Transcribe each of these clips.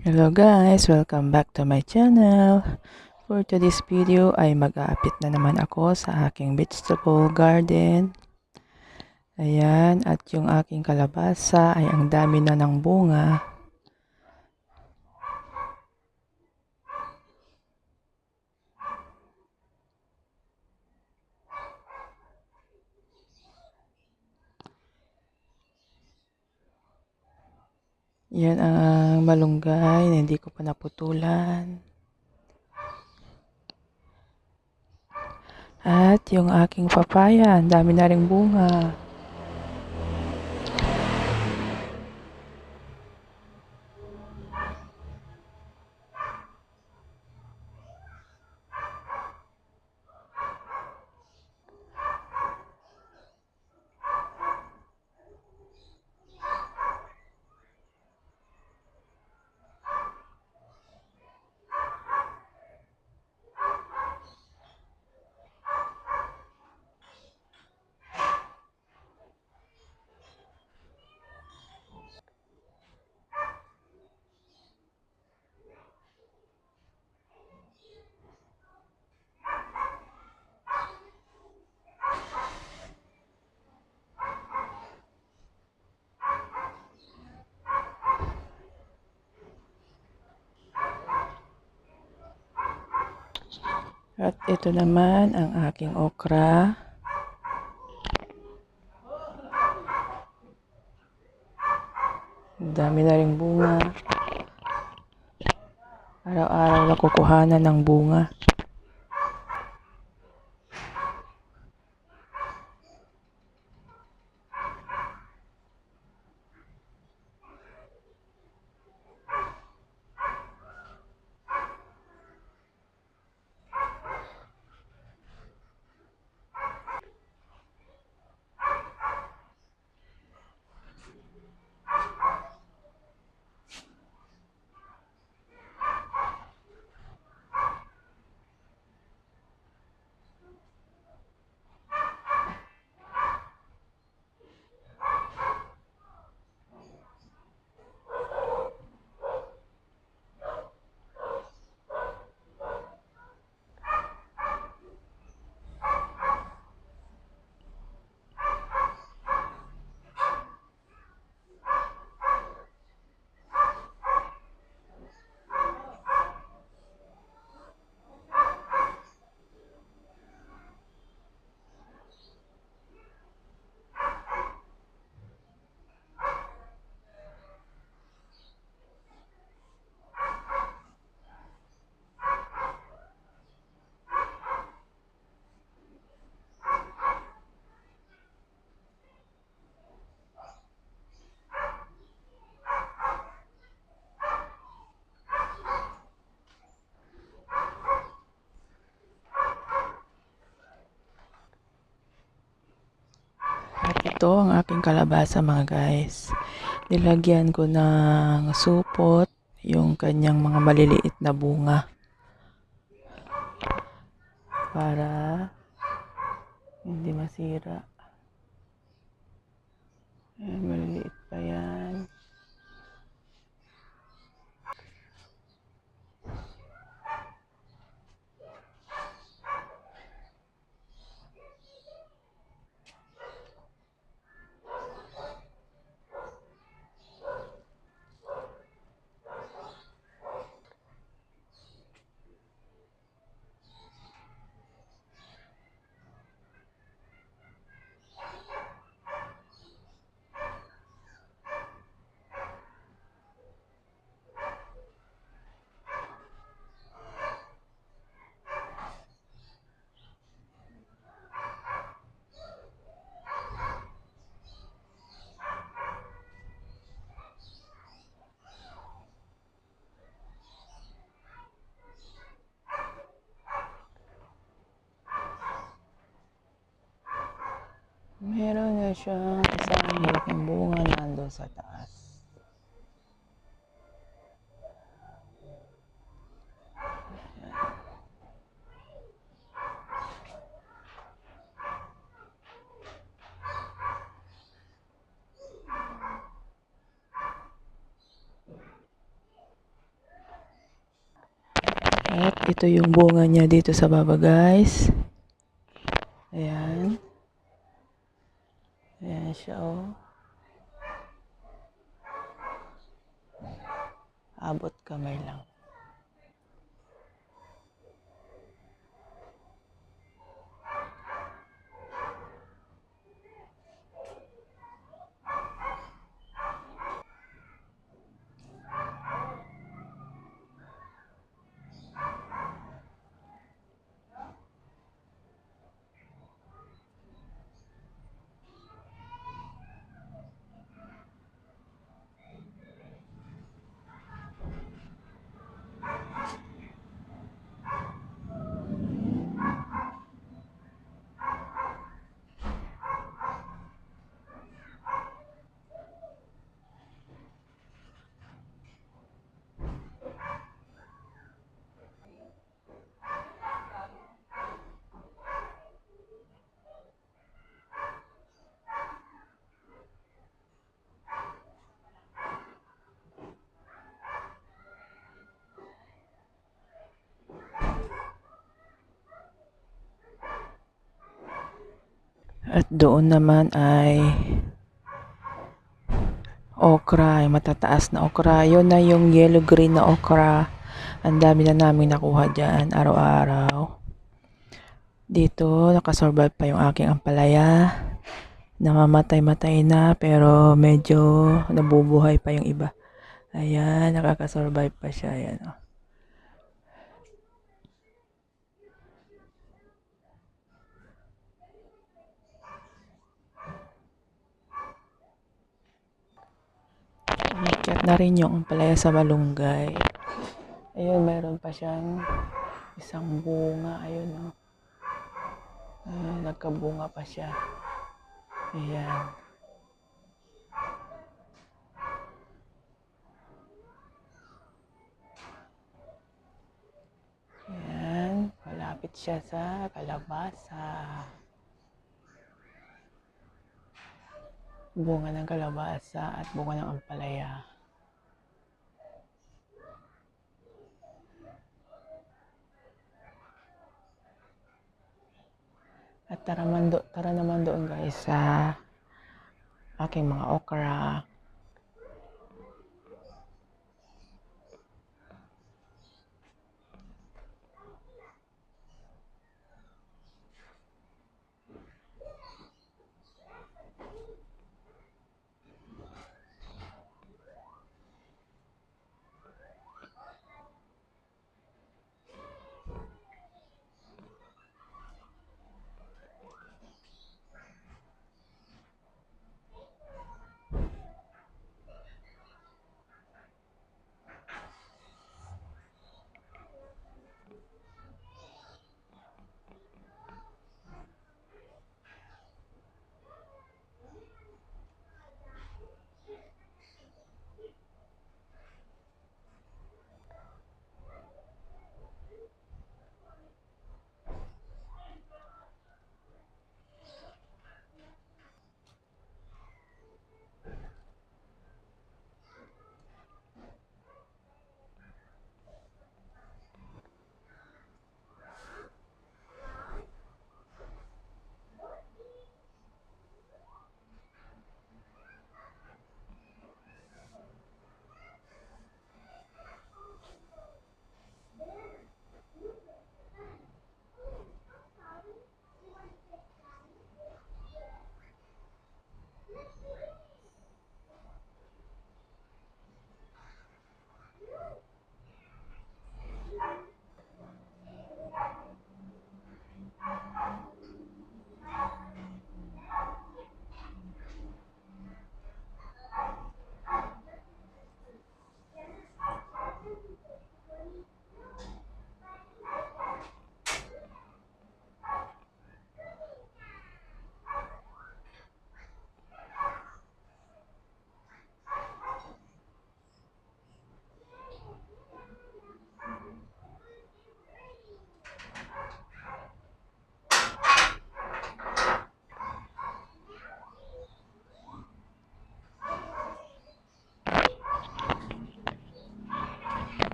Hello guys! Welcome back to my channel. For today's video ay mag-aapit na naman ako sa aking vegetable garden. Ayan, at yung aking kalabasa ay ang dami na ng bunga. Yan ang malunggay na hindi ko pa naputulan. At yung aking papaya, ang dami na ring bunga. At ito naman ang aking okra. Dami na ring bunga. Araw-araw nakukuhanan ng bunga. At ito ang aking kalabasa mga guys. Nilagyan ko ng supot yung kanyang mga maliliit na bunga. Para hindi masira. Ayan, maliliit pa yan. Meron na siyang isang malaking bunga nando sa taas. At ito yung bunga niya dito sa baba guys. Ayan. Siya oh. Abot kamay lang. At doon naman ay okra, ay matataas na okra. Yun na yung yellow-green na okra. Ang dami na namin nakuha dyan araw-araw. Dito, nakasurvive pa yung aking ampalaya. Namamatay-matay na pero medyo nabubuhay pa yung iba. Ayan, nakakasurvive pa siya. Ayan, oh. Umakyat na rin yung ampalaya sa malunggay. Ayun, mayroon pa siyang isang bunga. Ayun, oh. Ayun, nagkabunga pa siya. Ayan. Ayan, malapit siya sa kalabasa. Bunga ng kalabasa at bunga ng ampalaya. At tara, man do, tara naman doon guys sa aking mga okra.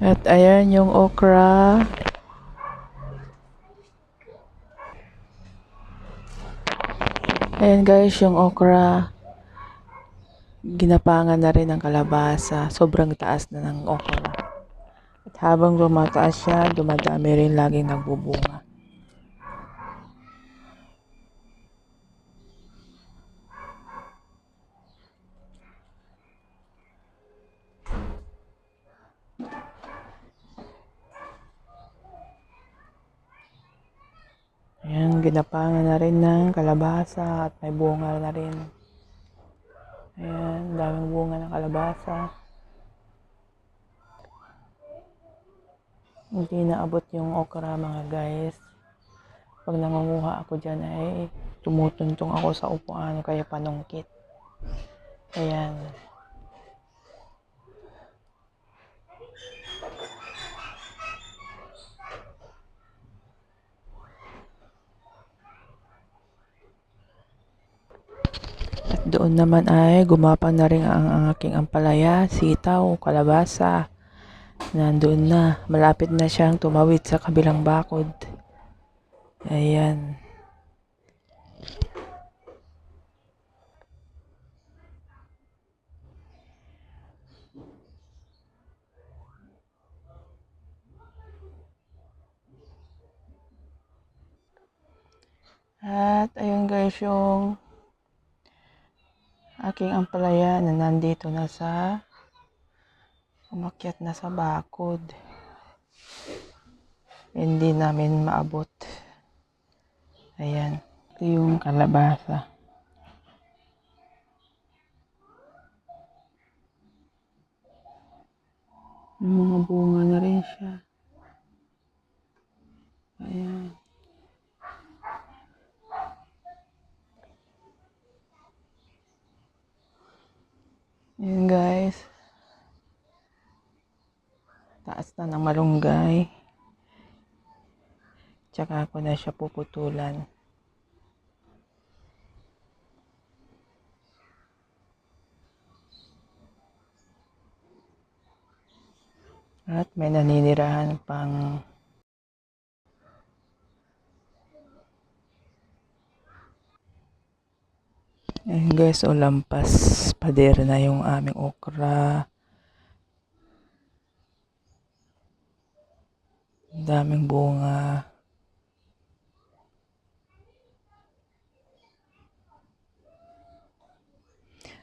At ayan yung okra. Ayan guys, yung okra. Ginapangan na rin ng kalabasa. Sobrang taas na ng okra. At habang lumataas siya, dumadami rin laging nagbubunga. Ayan, ginapangan na rin ng kalabasa at may bunga na rin. Ayan, daming bunga ng kalabasa. Hindi naabot yung okra mga guys. Pag nangunguha ako dyan ay tumutuntong ako sa upuan kaya panungkit. Ayan. Doon naman ay gumapang na rin ang, ang aking ampalaya, sitaw, kalabasa. Nandun na. Malapit na siyang tumawid sa kabilang bakod. Ayan. At ayun guys yung aking ampalaya na nandito na sa umakyat na sa bakod. Hindi namin maabot. Ayan. Ito yung kalabasa. Mga bunga na rin siya. Ayan guys. Taas na ng malunggay. Tsaka ako na siya puputulan. At may naninirahan pang Ayun guys, o lampas pader na yung aming okra. Daming bunga.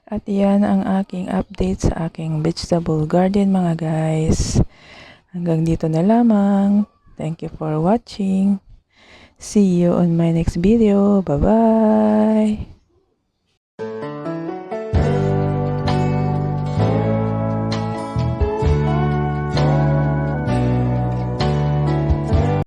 At yan ang aking update sa aking vegetable garden mga guys. Hanggang dito na lamang. Thank you for watching. See you on my next video. Bye-bye.